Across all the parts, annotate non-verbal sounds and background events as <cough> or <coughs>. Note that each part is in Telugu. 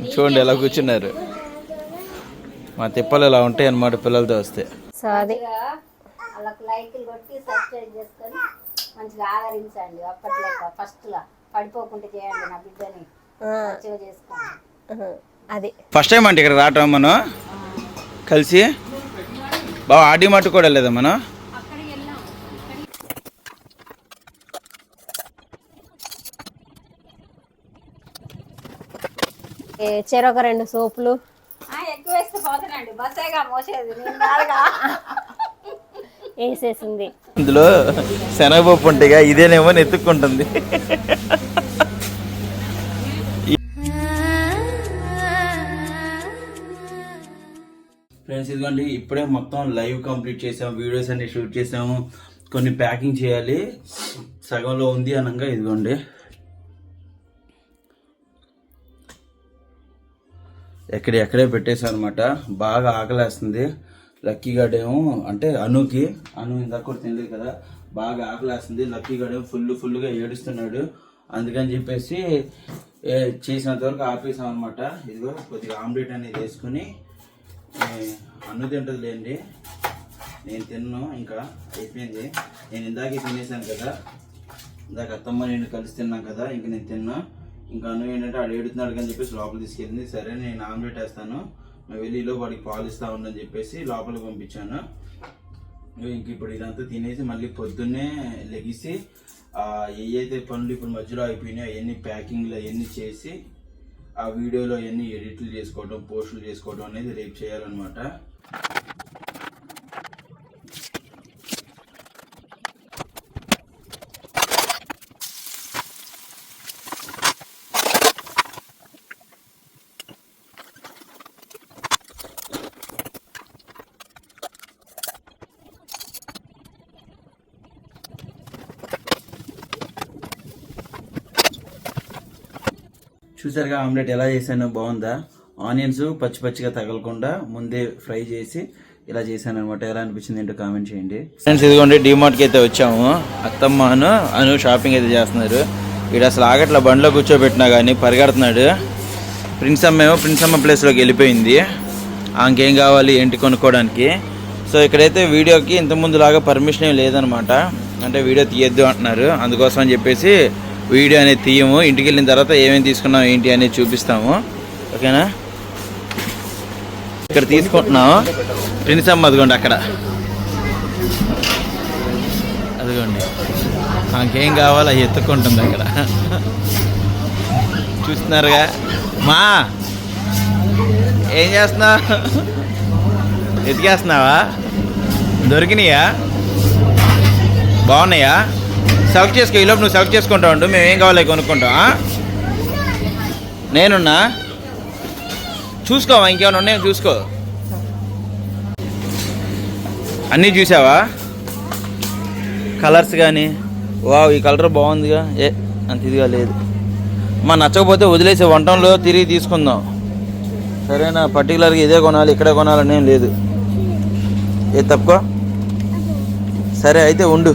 చూడండి ఎలా కూర్చున్నారు. మా తిప్పలు ఇలా ఉంటాయి అన్నమాట పిల్లలతో వస్తే. సో అది. వాళ్ళకి లైకులు కొట్టి సబ్స్క్రైబ్ చేసుకొని మంచిగా ఆదరించండి. అప్పట్లో ఫస్ట్లా పడిపోకుండా చేయండి నా బిడ్డని. ఆ, మంచిగా చేసుకోండి. ఆహా, అది. ఫస్ట్ టైం అంటే ఇక్కడ రావటం మనం. కలిసి. బాగా ఆడి మట్టు కూడా లేదా మనం? చెరొక రెండు సోపులు. ఆ, ఎక్కువ వేస్తే పోతానండి. బస్సేగా మోసేది. వేసేసింది. ఇందులో శనగపప్పు ఉంటేగా ఇదేనేమో అని ఎత్తుక్కుంటుంది ఫ్రెండ్స్ ఇదిగోండి ఇప్పుడే మొత్తం లైవ్ కంప్లీట్ చేసాము వీడియోస్ అన్ని షూట్ చేసాము. కొన్ని ప్యాకింగ్ చేయాలి. సగంలో ఉంది అనగా ఇదిగోండి. ఎక్కడ ఎక్కడే పెట్టేశానమాట బాగా ఆకలేస్తుంది. లక్కీ గడేమో అంటే అనుకి అను ఇందాక కూడా తినలేదు కదా బాగా ఆకలేస్తుంది. లక్కీ గడేమో ఫుల్ ఫుల్గా ఏడుస్తున్నాడు. అందుకని చెప్పేసి చేసినంత వరకు ఆపేసాం అనమాట ఇదిగో కొద్దిగా ఆమ్లెట్ అనేది వేసుకుని అన్ను తింటుంది లేండి. నేను తిన్నాను ఇంకా అయిపోయింది. నేను ఇందాకే తినేసాను కదా. ఇందాక అత్తమ్మ నేను కలిసి తిన్నాం కదా ఇంక నేను తిన్నా. ఇంకా అను ఏంటంటే ఆడు ఏడుతున్నాడు అని చెప్పేసి లోపల తీసుకెళ్ళింది. సరే నేను ఆమ్లెట్ వేస్తాను. వెళ్ళిలో వెళ్ళి వాడికి పాలు ఇస్తా ఉండని చెప్పేసి లోపలికి పంపించాను. ఇంక ఇప్పుడు ఇదంతా తినేసి మళ్ళీ పొద్దున్నే లెగిసి ఏవైతే పనులు ఇప్పుడు మధ్యలో అయిపోయినాయో అవన్నీ ప్యాకింగ్లు అవన్నీ చేసి ఆ వీడియోలో అవన్నీ ఎడిట్లు చేసుకోవడం పోస్టులు చేసుకోవడం అనేది రేపు చేయాలన్నమాట. చూసారుగా ఆమ్లెట్ ఎలా చేశానో బాగుందా? ఆనియన్స్ పచ్చి పచ్చిగా తగలకుండా ముందే ఫ్రై చేసి ఇలా చేశాను అనమాట ఎలా అనిపించింది ఏంటో కామెంట్ చేయండి. ఫ్రెండ్స్ ఇదిగోండి డిమార్ట్కి అయితే వచ్చాము. అత్తమ్మను అను షాపింగ్ అయితే చేస్తున్నారు. ఇక్కడ అసలు ఆగట్ల బండిలో కూర్చోబెట్టినా కానీ పరిగెడుతున్నాడు. ప్రిన్స్ అమ్మేమో ప్రిన్స్ అమ్మ ప్లేస్లోకి వెళ్ళిపోయింది. ఆమెకేం కావాలి ఏంటి కొనుక్కోవడానికి? సో ఇక్కడైతే వీడియోకి ఇంతకుముందు లాగా పర్మిషన్ ఏం లేదనమాట అంటే వీడియో తీయద్దు అంటున్నారు. అందుకోసం అని చెప్పేసి వీడియో అనేది తీయము. ఇంటికి వెళ్ళిన తర్వాత ఏమేమి తీసుకున్నాం ఏంటి అనేది చూపిస్తాము. ఓకేనా? ఇక్కడ తీసుకుంటున్నాము ప్రిన్స్ అమ్మ అదిగోండి అక్కడ. అదిగోండి. మాకేం కావాలో అవి ఎత్తుక్కుంటుంది అక్కడ. చూస్తున్నారుగా? మా! ఏం చేస్తున్నావు? ఎతికేస్తున్నావా? దొరికినాయా? బాగున్నాయా? సెలెక్ట్ చేసుకో ఈలోపు నువ్వు సెలెక్ట్ చేసుకుంటా ఉండు మేము ఏం కావాలి కొనుక్కుంటా నేనున్నా? చూసుకోవా ఇంకేమైనా ఉన్నాయో? చూసుకో. అన్నీ చూసావా? కలర్స్ కానీ వావ్ ఈ కలర్ బాగుందిగా. ఏ అంత ఇదిగా లేదు. మా నచ్చకపోతే వదిలేసే వంటంలో తిరిగి తీసుకుందాం. సరేనా? పర్టికులర్గా ఇదే కొనాలి ఇక్కడే కొనాలని ఏం లేదు. ఏ తప్పుకో? సరే అయితే ఉండు.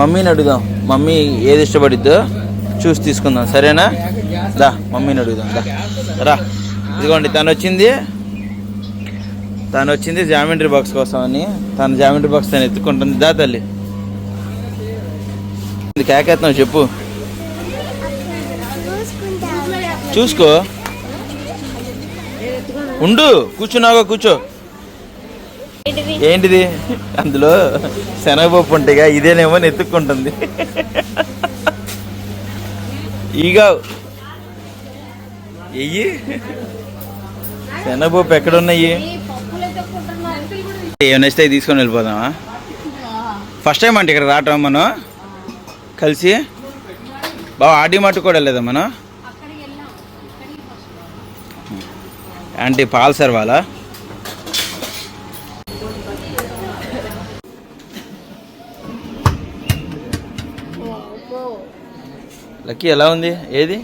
మమ్మీని అడుగుదాం. మమ్మీ ఏది ఇష్టపడిద్దో చూసి తీసుకుందాం. సరేనా? దా మమ్మీని అడుగుదాం. దా. రా. ఇదిగోండి తను వచ్చింది. తను వచ్చింది జామెంట్రీ బాక్స్ కోసం అని. తను జామెంట్రీ బాక్స్ తను ఎత్తుకుంటుంది. దా తల్లి. ఇది కేకేస్తున్నావు చెప్పు. చూసుకో. ఉండు కూర్చున్నావా కూర్చో. ఏంటిది? అందులో శనగపప్పు ఉంటాయిగా ఇదేనేమో అని ఎత్తుక్కుంటుంది ఈగా. ఎయ్యి. శనగపప్పు ఎక్కడున్నాయి? ఏమైనా ఇస్తే తీసుకొని వెళ్ళిపోదామా? ఫస్ట్ టైం అంటే ఇక్కడ రావటం మనం. కలిసి. బాగా ఆడి మట్టు కూడా వెళ్ళేదా మనం? ఆంటీ పాలు సర్వాలా లక్కీ ఎలా ఉంది? ఏది?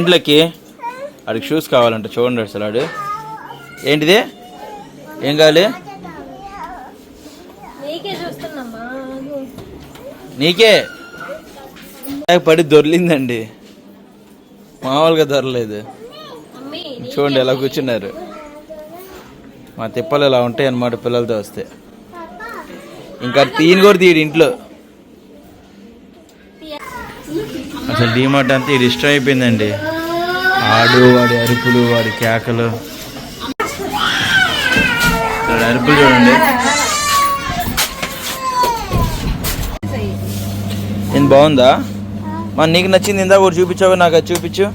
ఇంట్లోకి ఆడికి షూస్ కావాలంట చూడండి అసలు ఏంటిది? ఏం కావాలి? నీకే పడి దొర్లిందండి. మామూలుగా దొరలేదు చూడండి ఎలా కూర్చున్నారు. మా తిప్పలు ఇలా ఉంటాయి అన్నమాట పిల్లలతో వస్తే. ఇంకా తీని కూడా తీయడు ఇంట్లో. అసలు డీమార్ట్ అంతా ఇది ఇష్టం అయిపోయిందండి. ఆడు వాడి అరుపులు వాడి కేకలు. అరుపులు చూడండి. ఇది బాగుందా? మరి నీకు నచ్చింది ఇందా ఒకటి చూపించావు? నాకు అది చూపించు.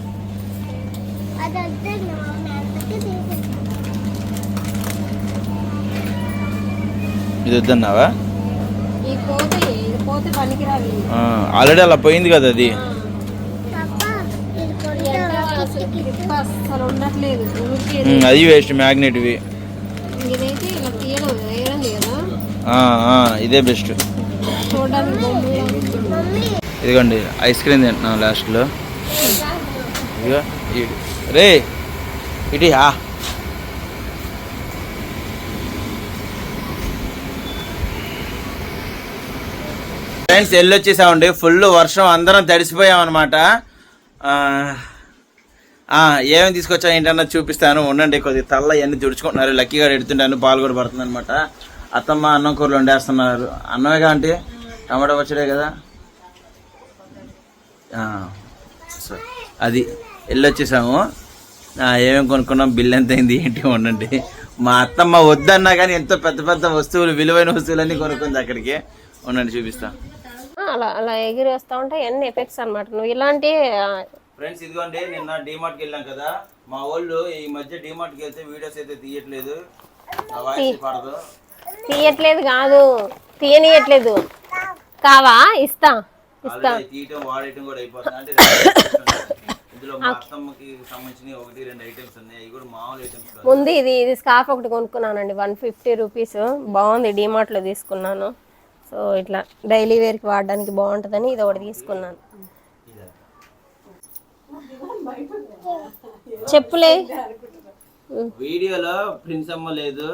ఇది వద్దన్నావా? ఆల్రెడీ అలా పోయింది కదా అది. అది వేస్ట్ మ్యాగ్నెట్ ఇవి ఇదే బెస్ట్. ఇదిగోండి ఐస్ క్రీమ్ తింటున్నాం లాస్ట్లో. రే ఇటీ. ఫ్రెండ్స్ వెళ్ళి వచ్చేసామండి. ఫుల్ వర్షం అందరం తడిసిపోయాం అనమాట ఏమేమి తీసుకొచ్చా ఏంటన్నా చూపిస్తాను. ఉండండి కొద్దిగా తల్ల ఇవన్నీ తుడుచుకుంటున్నారు. లక్కీగా ఎడుతుంటాను పాలు కూడా పడుతుంది అనమాట అత్తమ్మ అన్నం కూరలు వండేస్తున్నారు. అన్నమే కాంటి టమాటా పచ్చడే కదా? సరే. సో అది వెళ్ళొచ్చేసాము ఏమేమి కొనుక్కున్నాం బిల్ ఎంత అయింది ఏంటి ఉండండి. మా అత్తమ్మ వద్దన్నా కానీ ఎంతో పెద్ద పెద్ద వస్తువులు విలువైన వస్తువులన్నీ కొనుక్కుంది అక్కడికి. ఉండండి చూపిస్తాను అలా అలా ఎగిరి వస్తా ఉంటాయి అన్ని ఎఫెక్ట్స్ అన్నమాట. నువ్వు ఇలాంటి ఫ్రెండ్స్ ఇదిగోండి నిన్న డిమార్ట్కి వెళ్ళాం కదా. మా వాళ్ళు ఈ మధ్య డిమార్ట్కి వెళ్తే వీడియోస్ అయితే తీయట్లేదు. పడదు తీయట్లేదు కాదు. తీయనియట్లేదు. కావా? ఇస్తా. ఆల్రెడీ తీయటం వాడేయటం కూడా అయిపోతుంది. అంటే ఇందులో మా అత్తమ్మకి సంబంధించిన ఒకటి రెండు ఐటమ్స్ ఉన్నాయి. అవి కూడా మామూలు ఐటమ్స్ కాదు. ముందు ఇది ఇది స్కార్ఫ్ ఒకటి కొనుక్కున్నానండి. One fifty rupees. బాగుంది డిమార్ట్లో తీసుకున్నాను. సో ఇట్లా డైలీ వేర్కి వాడడానికి బాగుంటుందని ఇది ఒకటి తీసుకున్నాను. చెప్పులే. వీడియోలో ప్రిన్స్ అమ్మ లేదు.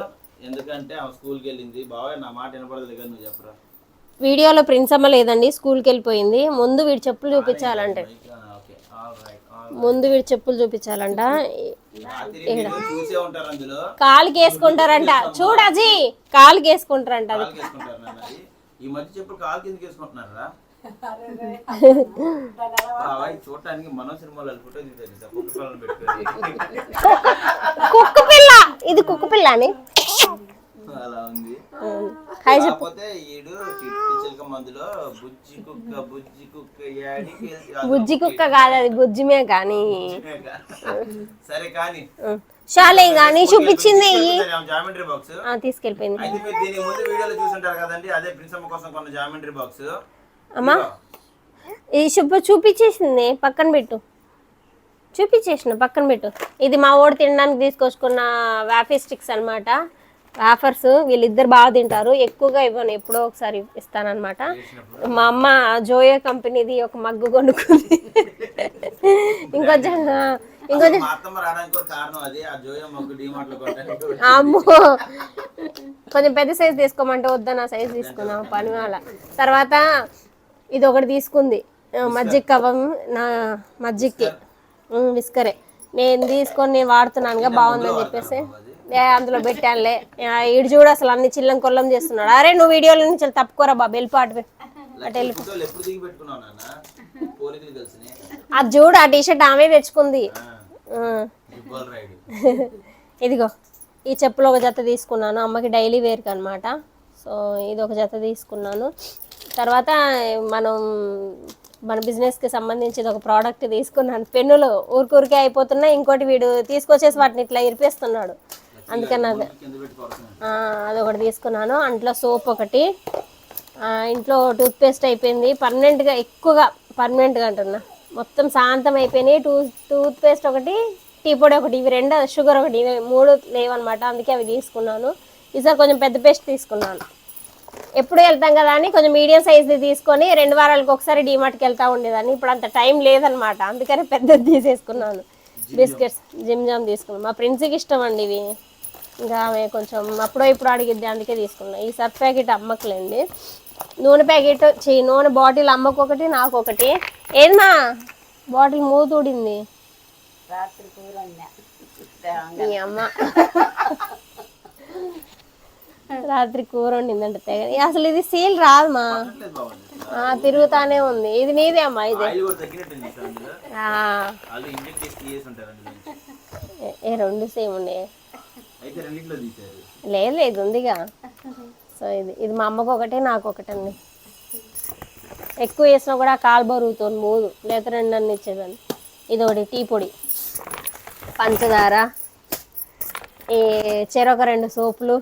ఎందుకంటే ఆమె స్కూల్కి వెళ్ళింది. బాగా నా మాట వినపడదు కదా నువ్వు చెప్పరా? వీడియోలో ప్రిన్స్ అమ్మ లేదండి స్కూల్కి వెళ్ళిపోయింది. ముందు వీడి చెప్పులు చూపించాలంటే. ముందు వీడి చెప్పులు చూపించాలంట. కాలుకి వేసుకుంటారంట చూడజీ కాలుకి వేసుకుంటారంట అది. ఈ మధ్య చెప్పులు కాలు కిందకి వేసుకుంటున్నారా? చూడటానికి మనో సినిమాలో ఫోటో తీసారు కుక్క పిల్ల ఇది కుక్క పిల్ల అని. అలా ఉంది. హాయ్ కాకపోతే ఈడు చిట్టి చిలక మందులో బుజ్జి కుక్క బుజ్జి కుక్క యాడికి వెళ్తే అది బుజ్జి కుక్క కాదు అది బుజ్జిమే కానీ. సరే కానీ. షాలే కానీ చూపించింది. Geometry box. తీసుకెళ్ళిపోయింది. అయితే మీరు దీని ముందు వీడియోలో చూసుంటారు కదండి అదే ప్రిన్సమ్మ కోసం కొన్న జామెంట్రీ బాక్స్. అమ్మా. ఈ శుభ్ర చూపించేసింది పక్కన పెట్టు. చూపించేసిన పక్కన పెట్టు. ఇది మా ఓడి తినడానికి తీసుకొచ్చుకున్న వ్యాఫీ స్టిక్స్ అనమాట వాఫర్స్ వీళ్ళిద్దరు బాగా తింటారు. ఎక్కువగా ఇవ్వను ఎప్పుడో ఒకసారి ఇస్తానన్నమాట. మా అమ్మ జోయో కంపెనీది ఒక మగ్గు కొనుక్కుంది. ఇంకొంచెం అమ్మో! కొంచెం పెద్ద సైజ్ తీసుకోమంటే వద్దా నా సైజ్ తీసుకున్నాం పని వాళ్ళ తర్వాత ఇది ఒకటి తీసుకుంది. మజ్జిగ కవ్వం నా మజ్జిగకి. విస్కరే. నేను తీసుకొని నేను వాడుతున్నానుగా బాగుందని చెప్పేసి. అందులో పెట్టానులే. ఈడు చూడు అసలు అన్ని చిల్లం కొల్లం చేస్తున్నాడు. అరే నువ్వు వీడియోలో నుంచి తప్పుకోరా బాబు వెళ్ళిపాటు అటు వెళ్ళి అది చూడు ఆ టీషర్ట్ ఆమె తెచ్చుకుంది. ఇదిగో ఈ చెప్పులు ఒక జత తీసుకున్నాను. అమ్మకి డైలీ వేర్కి అనమాట సో ఇది ఒక జత తీసుకున్నాను. తర్వాత మనం మన బిజినెస్కి సంబంధించి ఒక ప్రోడక్ట్ తీసుకున్నాను. పెన్నులు ఊరికూరికే అయిపోతున్నాయి. ఇంకోటి వీడు తీసుకొచ్చేసి వాటిని ఇట్లా ఇరిపేస్తున్నాడు. అందుకని అది. కింద పెట్టుకోవాల్సింది ఆ, అది ఒకటి తీసుకున్నాను. అంట్లో సోప్ ఒకటి. ఇంట్లో టూత్పేస్ట్ అయిపోయింది. పర్మనెంట్గా ఎక్కువగా పర్మనెంట్గా అంటున్నా. మొత్తం శాంతం అయిపోయినాయి. టూ టూత్పేస్ట్ ఒకటి టీ పొడి ఒకటి. ఇవి రెండు షుగర్ ఒకటి. ఇవి మూడు లేవన్నమాట. అందుకే అవి తీసుకున్నాను. ఈసారి కొంచెం పెద్ద పేస్ట్ తీసుకున్నాను. ఎప్పుడు వెళ్తాం కదా అని కొంచెం మీడియం సైజ్ది తీసుకొని రెండు వారాలకు ఒకసారి డీమార్ట్కి వెళ్తా ఉండేదాన్ని. ఇప్పుడు అంత టైం లేదనమాట అందుకని పెద్దది తీసేసుకున్నాను. బిస్కెట్స్ జిమ్ జామ్ తీసుకున్నాను. మా ప్రిన్స్కి ఇష్టం అండి ఇవి. ఇంకా ఆమె కొంచెం అప్పుడో ఇప్పుడు అడిగిద్ది అందుకే తీసుకున్నా. ఈ సర్ఫ్ ప్యాకెట్ అమ్మకలేండి. నూనె ప్యాకెట్ చీ నూనె బాటిల్ అమ్మకు ఒకటి నాకు ఒకటి ఏదమ్మా బాటిల్ మూతూడింది రాత్రి కూర వండా. మీ అమ్మ. రాత్రి కూర వండిందంట తెగ. అసలు ఇది సీల్ రాదమ్మా తిరుగుతానే ఉంది. ఇది నీదే అమ్మా ఇది. ఏ- రెండు సేమ్ తీశారు లేదు లేదు ఉందిగా. సో ఇది ఇది మా అమ్మకు ఒకటే నాకు ఒకటి అండి. ఎక్కువ వేసినా కూడా కాలు బరుగుతుంది మూదు లేకపోతే రెండు అన్ని ఇచ్చేదాన్ని. ఇది ఒకటి టీ పొడి. పంచదార. ఈ చెరొక రెండు సోపులు.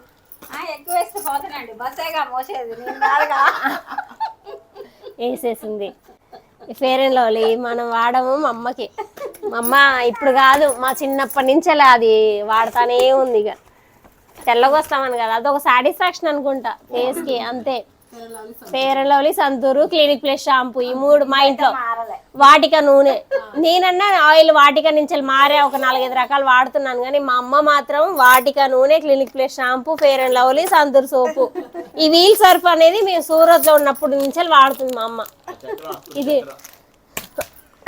వేసేసింది. ఫేర్ అండ్ లవ్లీ మనం వాడము మా అమ్మకి. మా అమ్మ ఇప్పుడు కాదు మా చిన్నప్పటి నుంచి అలా అది వాడుతానే ఉంది ఇక. తెల్లగా వస్తామని కదా అదొక సాటిస్ఫాక్షన్ అనుకుంటా ఫేస్కి అంతే. Fair and lovely Santoor clinic plus shampoo ఈ మూడు మా ఇంట్లో. వాటిక నూనె. నేనన్నా ఆయిల్ వాటిక నుంచి మారే ఒక నాలుగైదు రకాలు వాడుతున్నాను కానీ మా అమ్మ మాత్రం వాటిక నూనె clinic plus shampoo fair and lovely Santoor soap. ఈ వీల్ సర్ఫ్ అనేది మేము సూరత్లో ఉన్నప్పటి నుంచి వాడుతుంది మా అమ్మ. ఇది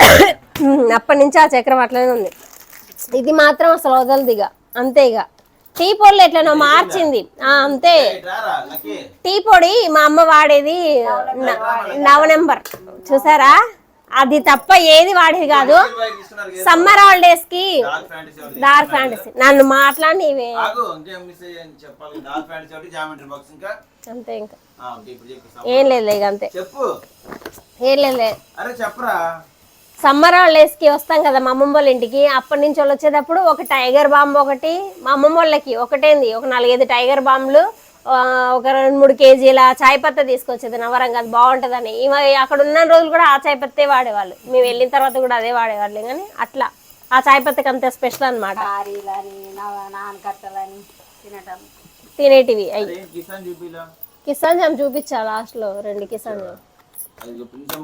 <coughs> అప్పటి నుంచి ఆ చక్రం అట్లనే ఉంది. ఇది మాత్రం అసలు వదలదు ఇక. అంతే ఇక. టీ పొడిలో ఎట్లనో మార్చింది. అంతే. టీ పొడి మా అమ్మ వాడేది నవ నెంబర్. చూసారా? అది తప్ప ఏది వాడేది కాదు. సమ్మర్ హాలిడేస్కి డార్క్ ఫ్యాంటసీ. నన్ను మాట్లాడి ఇవే అంతే ఇంకా. ఏం లేదు ఇక అంతే. ఏం లేదు. అరే చెప్పరా? సమ్మర్ హాలిడేస్కి వస్తాం కదా మా అమ్మమ్మ వాళ్ళ ఇంటికి అప్పటి నుంచి వాళ్ళు వచ్చేటప్పుడు ఒక టైగర్ బాంబ్ ఒకటి మా అమ్మమ్మ వాళ్ళకి ఒకటేంది ఒక నాలుగైదు టైగర్ బాంబులు ఒక రెండు మూడు కేజీల చాయ్ పత్త తీసుకొచ్చేది నవరంగా. అది బాగుంటుందని. అక్కడ ఉన్న రోజులు కూడా ఆ చాయ్ పత్తే వాడేవాళ్ళు. మేము వెళ్ళిన తర్వాత కూడా అదే వాడేవాళ్ళు కానీ అట్లా. ఆ చాయ్ పత్తకి అంత స్పెషల్ తినటం. తినేటివి. అయ్యి. కిసాన్ జామ్ చూపించా లాస్ట్లో రెండు కిసాన్ జామ్ అది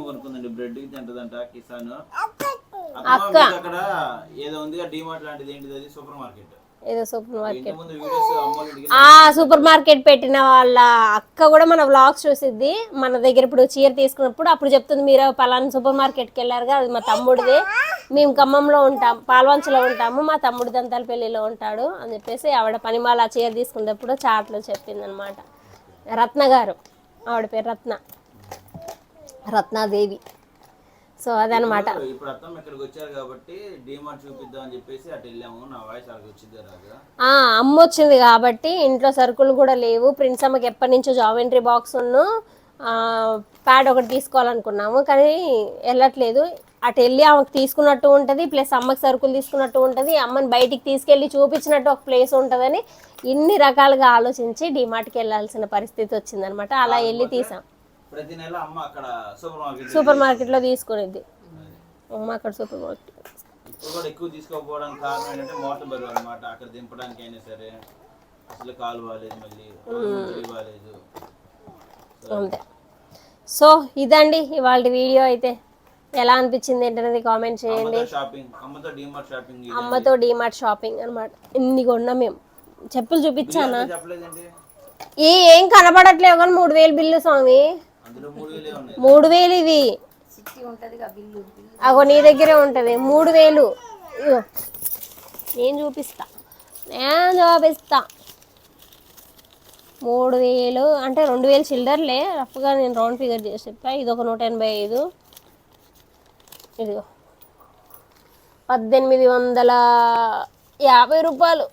కొనుక్కుందండి. బ్రెడ్ తింటదంట కిసాన్. అక్క. అక్కడ ఏదో ఉందిగా డిమార్ట్ లాంటిది ఏంటిది అది? Super market. ఏదో సూపర్ మార్కెట్. ఆ సూపర్ మార్కెట్ పెట్టిన వాళ్ళ అక్క కూడా మన వ్లాగ్స్ చూసిద్ది. మన దగ్గర ఇప్పుడు చీర తీసుకున్నప్పుడు అప్పుడు చెప్తుంది మీరు పలానా సూపర్ మార్కెట్కి వెళ్ళారుగా అది మా తమ్ముడిదే. మేము ఖమ్మంలో ఉంటాం పాల్వంచలో ఉంటాము మా తమ్ముడు దంతాలపల్లిలో ఉంటాడు అని చెప్పేసి ఆవిడ పనిమాల చీర తీసుకున్నప్పుడు చాట్లో చెప్పింది అనమాట రత్న గారు ఆవిడ పేరు రత్న. రత్నాదేవి. సో అదనమాట. ఇప్పుడు అత్తమ్మ ఇక్కడికి వచ్చారు కాబట్టి డిమార్ట్ చూపిద్దాం అని చెప్పేసి అటు వెళ్ళాము. నా వాయిస్ అక్కడికి వచ్చింది రాగా ఆ, అమ్మ వచ్చింది కాబట్టి ఇంట్లో సరుకులు కూడా లేవు. ప్రిన్స్ అమ్మకి ఎప్పటి నుంచో జామెంట్రీ బాక్స్ ఉన్ను ప్యాడ్ ఒకటి తీసుకోవాలనుకున్నాము. కానీ వెళ్ళట్లేదు. అటు వెళ్ళి ఆమెకు తీసుకున్నట్టు ఉంటుంది ప్లస్ అమ్మకి సరుకులు తీసుకున్నట్టు ఉంటుంది. అమ్మని బయటికి తీసుకెళ్ళి చూపించినట్టు ఒక ప్లేస్ ఉంటుందని ఇన్ని రకాలుగా ఆలోచించి డిమార్ట్కి వెళ్ళాల్సిన పరిస్థితి వచ్చిందనమాట. అలా వెళ్ళి తీసాం. ప్రతి నెల అమ్మ అక్కడ సూపర్ మార్కెట్ సూపర్ మార్కెట్లో తీసుకునేది. అమ్మ అక్కడ సూపర్ మార్కెట్. ఇప్పుడు కూడా ఎక్కువ తీసుకోకపోవడానికి కారణం ఏంటంటే మోటార్ బరువు అనమాట అక్కడ దింపడానికి అయినా సరే అసలు కాలు బాగాలేదు మళ్ళీ బాగాలేదు అంతే. సో ఇదండి ఇవాళ వీడియో అయితే. ఎలా అనిపించింది ఏంటనేది కామెంట్ చేయండి. అమ్మతో డిమార్ట్ షాపింగ్ అనమాట ఇన్ని కొన్నాం మేము. చెప్పులు చూపించానా? ఏం కనబడట్లేవు కానీ మూడు వేలు బిల్లు స్వామి. మూడు వేలే ఇవి. అగో నీ దగ్గరే ఉంటుంది. మూడు వేలు. ఇగో. నేను చూపిస్తా. నేను చూపిస్తా. మూడు వేలు. అంటే రెండు వేలు చిల్లర్లే. రఫ్గా నేను రౌండ్ ఫిగర్ చేసి చెప్పా ఇది ఒక నూట ఎనభై ఐదు. ఇదిగో. పద్దెనిమిది వందల యాభై రూపాయలు.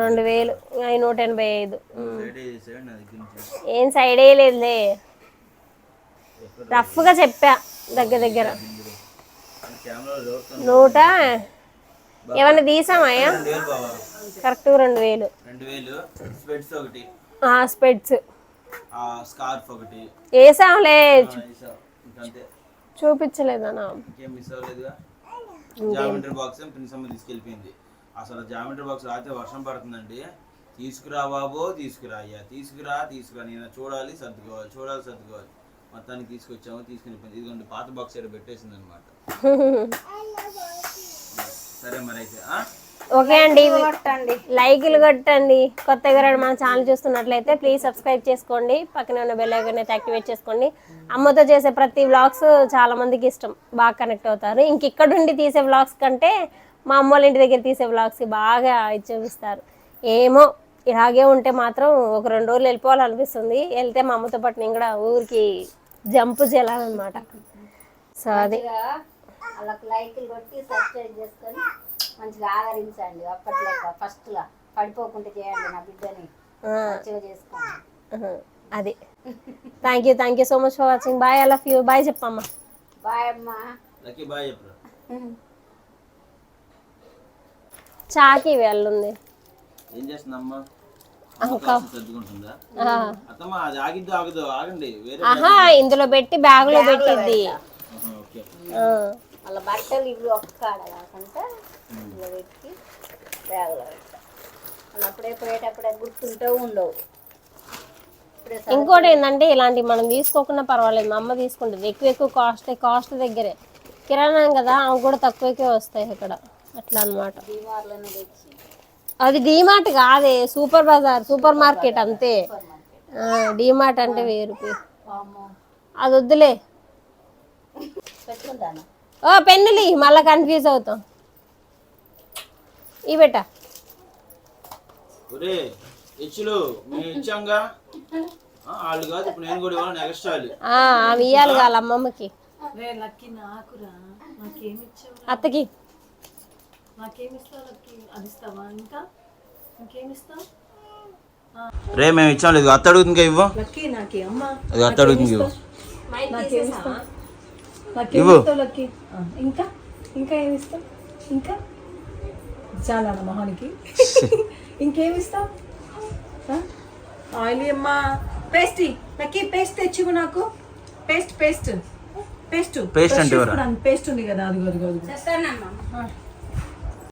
రెండు వేలే అవి నూట ఎనభై ఐదు. ఏం సైడ్ వేయలేదులే రఫ్గా చెప్పా దగ్గర దగ్గర. నూట? ఏమన్నా బావా. కరెక్ట్ రెండు వేలు. స్పెడ్స్ వేసాంలే జామెట్రీ బాక్స్ తీసుకెళ్ళిపోయింది. అసలు జామెట్రీ బాక్స్ రాతే వర్షం పడుతుందండి. తీసుకురా బాబో తీసుకురా అయ్యా. తీసుకురా తీసుకురా. నేను చూడాలి సర్దుకోవాలి చూడాలి సర్దుకోవాలి. మొత్తానికి తీసుకొచ్చాము తీసుకుని ఇదిగోండి పాత బాక్స్ ఏదో పెట్టేసింది అనమాట సరే మరి అయితే ఓకే అండి. కొట్టండి లైకులు కొట్టండి. కొత్తగా మన ఛానల్ చూస్తున్నట్లయితే ప్లీజ్ సబ్స్క్రైబ్ చేసుకోండి. పక్కన ఉన్న బెల్ ఐకాన్ అయితే యాక్టివేట్ చేసుకోండి. అమ్మతో చేసే ప్రతి వ్లాగ్స్ చాలా మందికి ఇష్టం. బాగా కనెక్ట్ అవుతారు. ఇంక ఇక్కడ ఉండి తీసే వ్లాగ్స్ కంటే మా అమ్మ వాళ్ళ ఇంటి దగ్గర తీసే వ్లాగ్స్ బాగా ఇది చూపిస్తారు. ఏమో ఇలాగే ఉంటే మాత్రం ఒక రెండు రోజులు వెళ్ళిపోవాలనిపిస్తుంది. వెళ్తే మా అమ్మతో పాటు నేను కూడా ఊరికి జంప్ చేయాలన్నమాట. సో అది. వాళ్ళకి లైకులు కొట్టి సబ్స్క్రైబ్ చేసుకొని మంచిగా ఆదరించండి. అప్పట్లో ఫస్ట్లా పడిపోకుండా చేయండి నా బిడ్డని. చేసుకోండి. అది. Thank you thank you so much for watching bye I love you bye చెప్పమ్మా. బాయ్ అమ్మా. లక్కీ బాయ్ చెప్పరా చాకి వెళ్ళుంది. ఏం చేస్తుందమ్మా? వేరే ఆహా ఇందులో పెట్టి బ్యాగులో పెట్టిద్ది. ఆహా, ఓకే. ఆ, వాళ్ళ బట్టలు ఇవి ఒక్కడ కాకుండా పెట్టి బ్యాగులో పెట్టా. వాళ్ళు అప్పుడే పోయేటప్పుడే గుర్తుంటే ఉండవు. ఇంకోటి ఏంటంటే ఇలాంటివి మనం తీసుకోకుండా పర్వాలేదు. మా అమ్మ తీసుకుంటుంది. ఎక్కువ ఎక్కువ కాస్ట్ కాస్ట్ దగ్గరే. కిరాణా కదా అవి కూడా తక్కువకే వస్తాయి ఇక్కడ అట్లా తెచ్చి అది డీమార్ట్ కాదే సూపర్ బజార్ సూపర్ మార్కెట్ అంతే. డీమార్ట్ అంటే వేరు అది వద్దులే. ఓ పెన్నులి మళ్ళీ కన్ఫ్యూజ్ అవుతాం. ఈ బెట్ట. ఒరే ఇచ్చులు మేము ఇచ్చాంగా? ఆ, వాళ్ళు కాదు ఇప్పుడు నేను కూడా ఇవ్వాలి నెక్స్ట్ వాళ్ళు. ఆ, ఆమె ఇయ్యాలి వాళ్ళ అమ్మమ్మకి. రే లక్కీ నాకురా నాకేమి ఇచ్చావు అత్తకి నాకేమి ఇస్తావు లక్కీ అది ఇస్తావా ఇంకా ఇంకేమి ఇస్తావు రే మేము ఇచ్చాం లేదు. అత్త అడుగుతుంది ఇవ్వు. లక్కీ నాకే అమ్మ. అది అత్త అడుగుతుంది ఇవ్వు. ఇవ్వు. ఇంకా? ఇంకా ఏమి ఇస్తావు ఇంకా? చాలా మొహానికి. <laughs> ఇంకేమి ఇస్తావు ఆయిల్ అమ్మా. పేస్ట్. లక్కీ పేస్ట్ తెచ్చివు నాకు. Paste paste. పేస్ట్. Paste అంటే? పేస్ట్ ఉంది కదా. అది అది